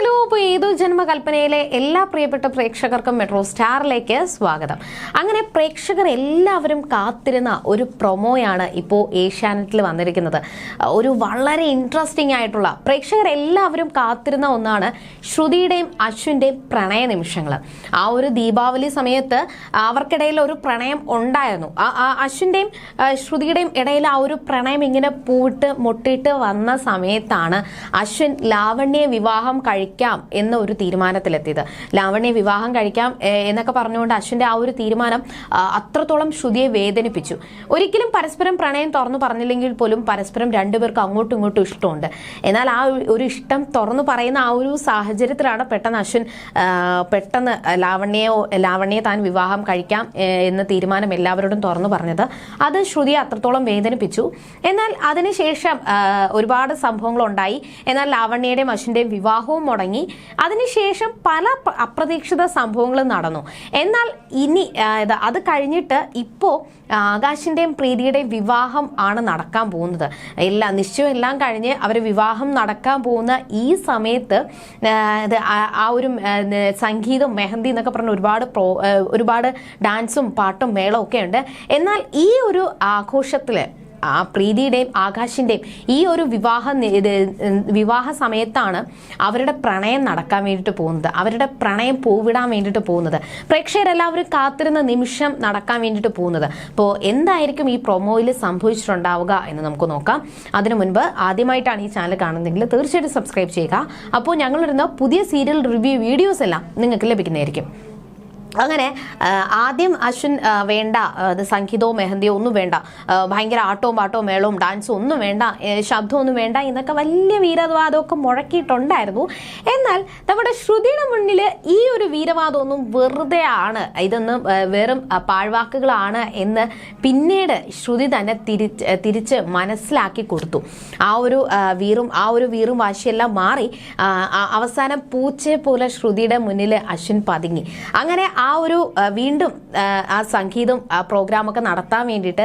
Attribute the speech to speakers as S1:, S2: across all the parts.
S1: Hello അപ്പോൾ ഏതോ ജന്മകൽപ്പനയിലെ എല്ലാ പ്രിയപ്പെട്ട പ്രേക്ഷകർക്കും മെട്രോ സ്റ്റാറിലേക്ക് സ്വാഗതം. അങ്ങനെ പ്രേക്ഷകർ എല്ലാവരും കാത്തിരുന്ന ഒരു പ്രൊമോയാണ് ഇപ്പോൾ ഏഷ്യാനെറ്റിൽ വന്നിരിക്കുന്നത്. ഒരു വളരെ ഇൻട്രസ്റ്റിംഗ് ആയിട്ടുള്ള പ്രേക്ഷകർ എല്ലാവരും കാത്തിരുന്ന ഒന്നാണ് ശ്രുതിയുടെയും അശ്വിന്റെയും പ്രണയ നിമിഷങ്ങൾ ആ ഒരു ദീപാവലി സമയത്ത് അവർക്കിടയിൽ ഒരു പ്രണയം ഉണ്ടായിരുന്നു. ആ- അശ്വിന്റെയും ശ്രുതിയുടെയും ഇടയിൽ ആ ഒരു പ്രണയം ഇങ്ങനെ പൂവിട്ട് മുട്ടിയിട്ട് വന്ന സമയത്താണ് അശ്വിൻ ലാവണ്യെ വിവാഹം കഴിക്കാം എന്ന ഒരു തീരുമാനത്തിലെത്തിയത്. ലാവണ്യ വിവാഹം കഴിക്കാം എന്നൊക്കെ പറഞ്ഞുകൊണ്ട് അശ്വിന്റെ ആ ഒരു തീരുമാനം അത്രത്തോളം ശ്രുതിയെ വേദനിപ്പിച്ചു. ഒരിക്കലും പരസ്പരം പ്രണയം തുറന്നു പറഞ്ഞില്ലെങ്കിൽ പോലും പരസ്പരം രണ്ടുപേർക്കും അങ്ങോട്ടും ഇങ്ങോട്ടും ഇഷ്ടമുണ്ട്. എന്നാൽ ആ ഒരു ഇഷ്ടം തുറന്നു പറയുന്ന ആ ഒരു സാഹചര്യത്തിലാണ് പെട്ടെന്ന് അശ്വിൻ പെട്ടെന്ന് ലാവണ്യയോ ലാവണ്യെ താൻ വിവാഹം കഴിക്കാം എന്ന തീരുമാനം എല്ലാവരോടും തുറന്നു പറഞ്ഞത്. അത് ശ്രുതിയെ അത്രത്തോളം വേദനിപ്പിച്ചു. എന്നാൽ അതിനുശേഷം ഒരുപാട് സംഭവങ്ങൾ ഉണ്ടായി എന്നാൽ ലാവണ്യയുടെയും അശ്വിന്റെയും വിവാഹവും മുടങ്ങി അതിനുശേഷം പല പ്ര- അപ്രതീക്ഷിത സംഭവങ്ങളും നടന്നു. എന്നാൽ ഇനി അത് കഴിഞ്ഞിട്ട് ഇപ്പോൾ ആകാശിന്റെയും പ്രീതിയുടെയും വിവാഹം ആണ് നടക്കാൻ പോകുന്നത്. എല്ലാം നിശ്ചയം എല്ലാം കഴിഞ്ഞ് അവർ വിവാഹം നടക്കാൻ പോകുന്ന ഈ സമയത്ത് ആ, ഒരു സംഗീതം മെഹന്തി എന്നൊക്കെ പറഞ്ഞ ഒരുപാട് പ്രോ ഒരുപാട് ഡാൻസും പാട്ടും മേളവും ഒക്കെ ഉണ്ട്. എന്നാൽ ഈ ഒരു ആഘോഷത്തിൽ ആ പ്രീതിയുടെയും ആകാശിന്റെയും ഈ ഒരു വിവാഹ വിവാഹ സമയത്താണ് അവരുടെ പ്രണയം നടക്കാൻ വേണ്ടിയിട്ട് പോകുന്നത്. അവരുടെ പ്രണയം പൂവിടാൻ വേണ്ടിയിട്ട് പോകുന്നത്. പ്രേക്ഷകരെല്ലാവരും കാത്തിരുന്ന നിമിഷം നടക്കാൻ വേണ്ടിയിട്ട് പോകുന്നത്. അപ്പോൾ എന്തായിരിക്കും ഈ പ്രൊമോയിൽ സംഭവിച്ചിട്ടുണ്ടാവുക എന്ന് നമുക്ക് നോക്കാം. അതിനു മുൻപ് ആദ്യമായിട്ടാണ് ഈ ചാനൽ കാണുന്നതെങ്കിൽ തീർച്ചയായിട്ടും സബ്സ്ക്രൈബ് ചെയ്യുക. അപ്പോൾ ഞങ്ങളിരുന്ന പുതിയ സീരിയൽ റിവ്യൂ വീഡിയോസ് എല്ലാം നിങ്ങൾക്ക് ലഭിക്കുന്നതായിരിക്കും. അങ്ങനെ ആദ്യം അശ്വിൻ വേണ്ട സംഗീതവും മെഹന്തിയോ ഒന്നും വേണ്ട. ഭയങ്കര ആട്ടവും പാട്ടവും മേളവും ഡാൻസും ഒന്നും വേണ്ട. ശബ്ദമൊന്നും വേണ്ട എന്നൊക്കെ വലിയ വീരവാദമൊക്കെ മുഴക്കിയിട്ടുണ്ടായിരുന്നു. എന്നാൽ നമ്മുടെ ശ്രുതിയുടെ മുന്നിൽ ഈ ഒരു വീരവാദമൊന്നും വെറുതെ ആണ്. ഇതൊന്നും വെറും പാഴ്വാക്കുകളാണ് എന്ന് പിന്നീട് ശ്രുതി തന്നെ തിരിച്ച് തിരിച്ച് മനസ്സിലാക്കി കൊടുത്തു. ആ ഒരു വീറും ആ ഒരു വീറും വാശിയെല്ലാം മാറി അവസാനം പൂച്ചയെ പോലെ ശ്രുതിയുടെ മുന്നിൽ അശ്വിൻ പതുങ്ങി. അങ്ങനെ ആ ഒരു വീണ്ടും ആ, സംഗീതം പ്രോഗ്രാമൊക്കെ നടത്താൻ വേണ്ടിയിട്ട്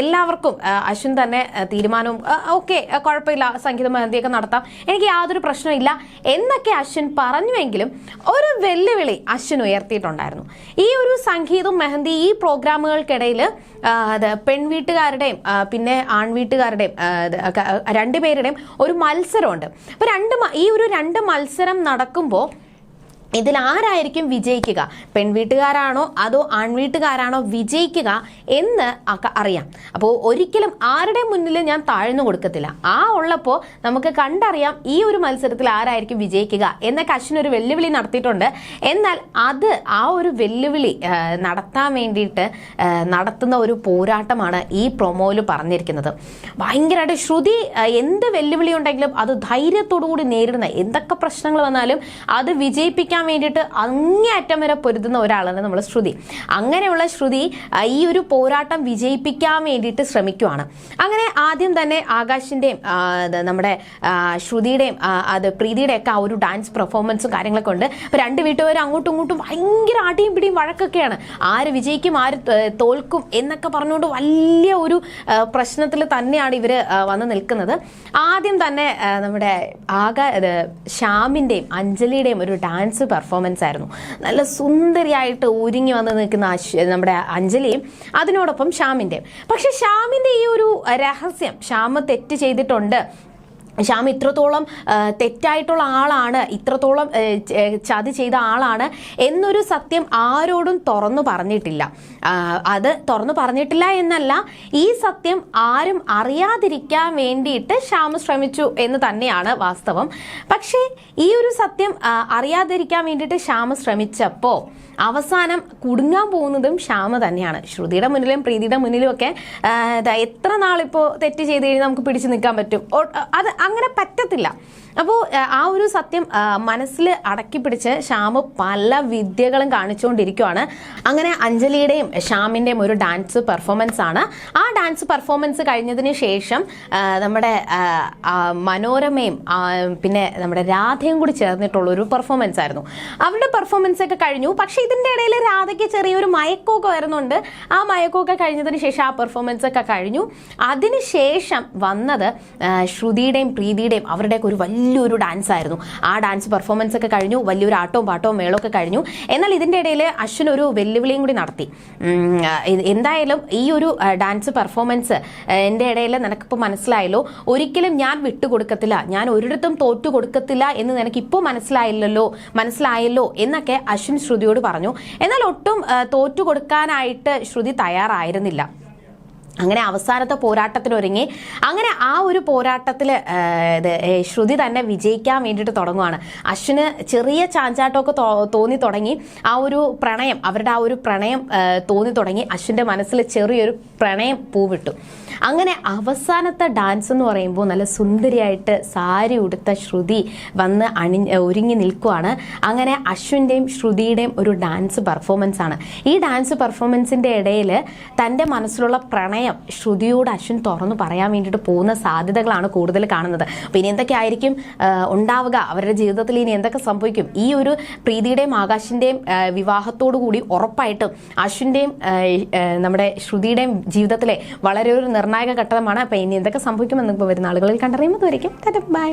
S1: എല്ലാവർക്കും അശ്വിൻ തന്നെ തീരുമാനവും ഓക്കെ കുഴപ്പമില്ല സംഗീത മഹന്തിയൊക്കെ നടത്താം. എനിക്ക് യാതൊരു പ്രശ്നമില്ല എന്നൊക്കെ അശ്വിൻ പറഞ്ഞുവെങ്കിലും ഒരു വെല്ലുവിളി അശ്വിൻ ഉയർത്തിയിട്ടുണ്ടായിരുന്നു. ഈ ഒരു സംഗീതം മെഹന്തി ഈ പ്രോഗ്രാമുകൾക്കിടയിൽ അത് പെൺവീട്ടുകാരുടെയും പിന്നെ ആൺവീട്ടുകാരുടെയും രണ്ടുപേരുടെയും ഒരു മത്സരമുണ്ട്. അപ്പൊ രണ്ട് ഈ ഒരു രണ്ട് മത്സരം നടക്കുമ്പോൾ ഇതിൽ ആരായിരിക്കും വിജയിക്കുക? പെൺവീട്ടുകാരാണോ അതോ ആൺവീട്ടുകാരാണോ വിജയിക്കുക എന്ന് അറിയാം. അപ്പോൾ ഒരിക്കലും ആരുടെ മുന്നിൽ ഞാൻ താഴ്ന്നു കൊടുക്കത്തില്ല. ആ ഉള്ളപ്പോൾ നമുക്ക് കണ്ടറിയാം ഈ ഒരു മത്സരത്തിൽ ആരായിരിക്കും വിജയിക്കുക എന്നൊക്കെ അശ്വിൻ ഒരു വെല്ലുവിളി നടത്തിയിട്ടുണ്ട്. എന്നാൽ അത് ആ ഒരു വെല്ലുവിളി നടത്താൻ വേണ്ടിയിട്ട് നടത്തുന്ന ഒരു പോരാട്ടമാണ് ഈ പ്രൊമോയിൽ പറഞ്ഞിരിക്കുന്നത്. ഭയങ്കരമായിട്ട് ശ്രുതി എന്ത് വെല്ലുവിളി ഉണ്ടെങ്കിലും അത് ധൈര്യത്തോടു കൂടി നേരിടുന്ന എന്തൊക്കെ പ്രശ്നങ്ങൾ വന്നാലും അത് വിജയിപ്പിക്കാൻ വേണ്ടിയിട്ട് അങ്ങേയറ്റം വരെ പൊരുതുന്ന ഒരാളാണ് നമ്മൾ ശ്രുതി. അങ്ങനെയുള്ള ശ്രുതി ഈ ഒരു പോരാട്ടം വിജയിപ്പിക്കാൻ വേണ്ടിയിട്ട് ശ്രമിക്കുവാണ്. അങ്ങനെ ആദ്യം തന്നെ ആകാശിന്റെയും നമ്മുടെ ശ്രുതിയുടെയും അത് പ്രീതിയുടെ ഒക്കെ ആ ഒരു ഡാൻസ് പെർഫോമൻസും കാര്യങ്ങളൊക്കെ ഉണ്ട്. അപ്പോൾ രണ്ട് വീട്ടുകാരും അങ്ങോട്ടും ഇങ്ങോട്ടും ഭയങ്കര ആട്ടിയും പിടിയും വഴക്കൊക്കെയാണ്. ആര് വിജയിക്കും ആര് തോൽക്കും എന്നൊക്കെ പറഞ്ഞുകൊണ്ട് വലിയ ഒരു പ്രശ്നത്തിൽ തന്നെയാണ് ഇവർ വന്ന് നിൽക്കുന്നത്. ആദ്യം തന്നെ നമ്മുടെ ആകാ ശ്യാമിന്റെയും അഞ്ജലിയുടെയും ഒരു ഡാൻസ് പെർഫോമൻസ് ആയിരുന്നു. നല്ല സുന്ദരിയായിട്ട് ഒരുങ്ങി വന്ന് നിൽക്കുന്ന നമ്മുടെ അഞ്ജലിയും അതിനോടൊപ്പം ശ്യാമിന്റെയും പക്ഷെ ശ്യാമിന്റെ ഈ ഒരു രഹസ്യം ശ്യാമ് തെറ്റ് ചെയ്തിട്ടുണ്ട്. ശ്യാം ഇത്രത്തോളം തെറ്റായിട്ടുള്ള ആളാണ് ഇത്രത്തോളം ചതി ചെയ്ത ആളാണ് എന്നൊരു സത്യം ആരോടും തുറന്നു പറഞ്ഞിട്ടില്ല. അത് തുറന്നു പറഞ്ഞിട്ടില്ല എന്നല്ല ഈ സത്യം ആരും അറിയാതിരിക്കാൻ വേണ്ടിയിട്ട് ശ്യാം ശ്രമിച്ചു എന്ന് തന്നെയാണ് വാസ്തവം. പക്ഷേ ഈ ഒരു സത്യം അറിയാതിരിക്കാൻ വേണ്ടിയിട്ട് ശ്യാം ശ്രമിച്ചപ്പോൾ അവസാനം കുടുങ്ങാൻ പോകുന്നതും ശ്യാമ തന്നെയാണ്. ശ്രുതിയുടെ മുന്നിലും പ്രീതിയുടെ മുന്നിലും ഒക്കെ എത്ര നാളിപ്പോൾ തെറ്റ് ചെയ്ത് കഴിഞ്ഞാൽ നമുക്ക് പിടിച്ചു നിൽക്കാൻ പറ്റും? അത് അങ്ങനെ പറ്റത്തില്ല. അപ്പോൾ ആ ഒരു സത്യം മനസ്സിൽ അടക്കി പിടിച്ച് ശ്യാമ് പല വിദ്യകളും കാണിച്ചുകൊണ്ടിരിക്കുവാണ് അങ്ങനെ അഞ്ജലിയുടെയും ശ്യാമിന്റെയും ഒരു ഡാൻസ് പെർഫോമൻസ് ആണ് ആ ഡാൻസ് പെർഫോമൻസ് കഴിഞ്ഞതിന് ശേഷം നമ്മുടെ മനോരമയും പിന്നെ നമ്മുടെ രാധയും കൂടി ചേർന്നിട്ടുള്ള ഒരു പെർഫോമൻസ് ആയിരുന്നു. അവരുടെ പെർഫോമൻസ് ഒക്കെ കഴിഞ്ഞു. പക്ഷെ ഇതിന്റെ ഇടയിൽ രാധയ്ക്ക് ചെറിയൊരു മയക്കമൊക്കെ വരുന്നുണ്ട്. ആ മയക്കമൊക്കെ കഴിഞ്ഞതിന് ശേഷം ആ പെർഫോമൻസ് ഒക്കെ കഴിഞ്ഞു. അതിനുശേഷം വന്നത് ശ്രുതിയുടെയും പ്രീതിയുടെയും അവരുടെയൊക്കെ ഒരു വലിയൊരു ഡാൻസ് ആയിരുന്നു. ആ ഡാൻസ് പെർഫോമൻസ് ഒക്കെ കഴിഞ്ഞു. വലിയൊരു ആട്ടവും പാട്ടവും മേളൊക്കെ കഴിഞ്ഞു. എന്നാൽ ഇതിന്റെ ഇടയിൽ അശ്വിൻ ഒരു വെല്ലുവിളിയും കൂടി നടത്തി. എന്തായാലും ഈ ഒരു ഡാൻസ് പെർഫോമൻസ് ആ, എന്റെ ഇടയിൽ നിനക്കിപ്പോൾ മനസ്സിലായല്ലോ. ഒരിക്കലും ഞാൻ വിട്ടുകൊടുക്കത്തില്ല. ഞാൻ ഒരിടത്തും തോറ്റു കൊടുക്കത്തില്ല എന്ന് നിനക്കിപ്പോൾ മനസ്സിലായില്ലല്ലോ. മനസ്സിലായല്ലോ എന്നൊക്കെ അശ്വിൻ ശ്രുതിയോട് പറഞ്ഞു. എന്നാൽ ഒട്ടും തോറ്റു കൊടുക്കാനായിട്ട് ശ്രുതി തയ്യാറായിരുന്നില്ല. അങ്ങനെ അവസാനത്തെ പോരാട്ടത്തിനൊരുങ്ങി അങ്ങനെ ആ ഒരു പോരാട്ടത്തിൽ ശ്രുതി തന്നെ വിജയിക്കാൻ വേണ്ടിയിട്ട് തുടങ്ങുവാണ്. അശ്വിന് ചെറിയ ചാഞ്ചാട്ടമൊക്കെ തോന്നി തുടങ്ങി. ആ ഒരു പ്രണയം അവരുടെ ആ ഒരു പ്രണയം തോന്നി തുടങ്ങി. അശ്വിന്റെ മനസ്സിൽ ചെറിയൊരു പ്രണയം പൂവിട്ടു. അങ്ങനെ അവസാനത്തെ ഡാൻസ് എന്ന് പറയുമ്പോൾ നല്ല സുന്ദരിയായിട്ട് സാരി ഉടുത്ത ശ്രുതി വന്ന് അണി ഒരുങ്ങി നിൽക്കുവാണ്. അങ്ങനെ അശ്വിന്റെയും ശ്രുതിയുടെയും ഒരു ഡാൻസ് പെർഫോമൻസ് ആണ് ഈ ഡാൻസ് പെർഫോമൻസിന്റെ ഇടയിൽ തന്റെ മനസ്സിലുള്ള പ്രണയം ശ്രുതിയോട് അശ്വിൻ തുറന്നു പറയാൻ വേണ്ടിയിട്ട് പോകുന്ന സാധ്യതകളാണ് കൂടുതൽ കാണുന്നത്. അപ്പോൾ ഇനി എന്തൊക്കെ ആയിരിക്കും ഉണ്ടാവുക? അവരുടെ ജീവിതത്തിൽ ഇനി എന്തൊക്കെ സംഭവിക്കും? ഈ ഒരു പ്രീതിയുടെയും ആകാശിന്റെയും വിവാഹത്തോടു കൂടി ഉറപ്പായിട്ടും അശ്വിന്റെയും നമ്മുടെ ശ്രുതിയുടെയും ജീവിതത്തിലെ വളരെ ഒരു നിർണായക ഘട്ടമാണ്. അപ്പോൾ ഇനി എന്തൊക്കെ സംഭവിക്കുമെന്ന് ഇപ്പോൾ വരുന്ന ആളുകളിൽ കണ്ടറിയുമ്പോൾ ബൈ.